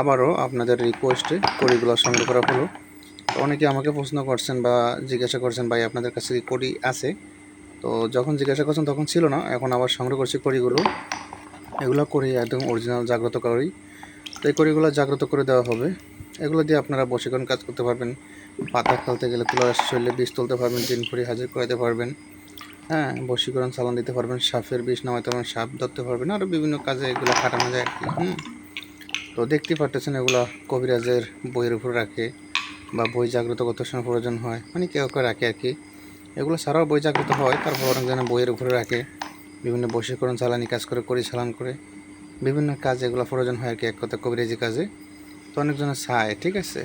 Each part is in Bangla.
আবারও আপনাদের রিকোয়েস্টে কড়িগুলো সংগ্রহ করা হলো অনেকে আমাকে প্রশ্ন করছেন বা জিজ্ঞাসা করছেন, ভাই, আপনাদের কাছে কি কড়ি আছে? তো যখন জিজ্ঞাসা করছেন তখন ছিল না, এখন আবার সংগ্রহ করছি কড়িগুলো। এগুলো করি একদম অরিজিনাল জাগ্রত করি তো এই কড়িগুলো জাগ্রত করে দেওয়া হবে। এগুলো দিয়ে আপনারা বশীকরণ কাজ করতে পারবেন। পাতা খেলতে গেলে তুলার শরীরে বিষ তুলতে পারবেন জিন ফুরি হাজির করাতে পারবেন। হ্যাঁ বশীকরণ চালান দিতে পারবেন সাপের বিষ নামাইতে পারবেন সাপ ধরতে পারবেন আরও বিভিন্ন কাজে এগুলো খাটানো যায় হুম। তো দেখতে পারতেছেন এগুলো কবিরাজের বইয়ের উপর রাখে বা বই জাগ্রত কত সময় প্রয়োজন হয় মানে কেউ কেউ রাখে আর কি। এগুলো ছাড়াও বই জাগ্রত হয়, তারপর অনেকজন বইয়ের উপরে রাখে। বিভিন্ন বশীকরণ, চালানি কাজ করে করি চালান করে। বিভিন্ন কাজ এগুলো প্রয়োজন হয় আর কি, এক কথা কবিরাজি কাজে। তো অনেকজনের চায় ঠিক আছে?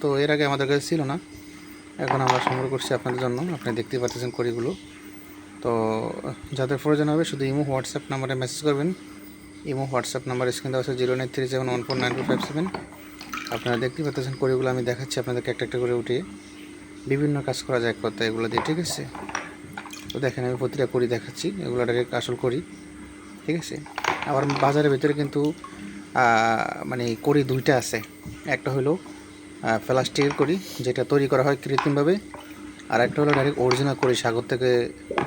তো এর আগে আমাদের কাছে ছিল না। এখন আমরা সংগ্রহ করছি আপনাদের জন্য, আপনি দেখতে পাচ্ছেন কড়িগুলো। তো যাদের প্রয়োজন হবে শুধু ইমো, হোয়াটসঅ্যাপ নাম্বারে মেসেজ করবেন। ইমো, হোয়াটসঅ্যাপ নাম্বার, স্ক্রিন দেওয়া আছে zero nine three seven one four nine two five seven. আপনারা দেখতেই পাচ্ছেন কড়িগুলো, আমি দেখাচ্ছি আপনাদেরকে একটা একটা করে উঠিয়ে। বিভিন্ন কাজ করা যায় কথা এগুলো দিয়ে, ঠিক আছে? তো দেখেন, আমি প্রতিটা করি দেখাচ্ছি, এগুলো ডাইরেক্ট আসল করি ঠিক আছে? আবার বাজারের ভিতরে কিন্তু মানে করি দুইটা আছে। একটা হলো প্লাস্টিকের করি যেটা তৈরি করা হয় কৃত্রিমভাবে। আর একটা হলো ডাইরেক্ট অরিজিনাল করি সাগর থেকে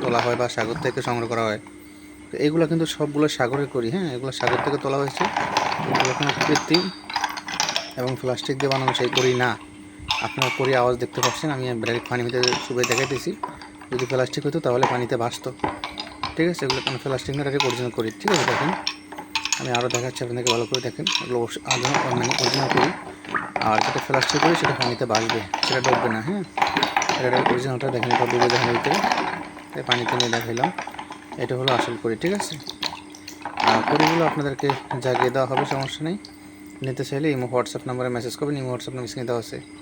তোলা হয় বা সাগর থেকে সংগ্রহ করা হয়। এগুলো কিন্তু সবগুলো সাগরে করি হ্যাঁ? এগুলো সাগর থেকে তোলা হয়েছে। এগুলো কৃত্রিম এবং প্লাস্টিক দিয়ে বানানো সেই করি না। আপনার করি আওয়াজ দেখতে পাচ্ছেন, আমি ডাইরেক্ট পানির ভিতরে শুবে দেখাইতেছি। যদি প্লাস্টিক হতো তাহলে পানিতে ভাসতো। ঠিক আছে? এগুলো কোনো প্লাস্টিক না ডাইরেক্ট অরিজিনাল করি। ঠিক আছে? দেখেন, আমি আরও দেখাচ্ছি আপনাদেরকে, ভালো করে দেখেন। এগুলো মানে অরিজিনাল করি। আর যেটা প্লাস্টিক করি সেটা পানিতে বাসবে সেটা ডুববে না হ্যাঁ? এটা অরিজিনালটা দেখেন, এটা ডুবে দেখেন তাই পানিতে নিয়ে দেখাইলাম। এটা হলো আসল করি ঠিক আছে? আর করিগুলো আপনাদেরকে জাগিয়ে দেওয়া হবে, সমস্যা নেই। নিতে চাইলে ইমো, হোয়াটসঅ্যাপ নাম্বারে মেসেজ করবেন, ইমো, হোয়াটসঅ্যাপ নাম্বার স্ক্রিনে দেওয়া আছে।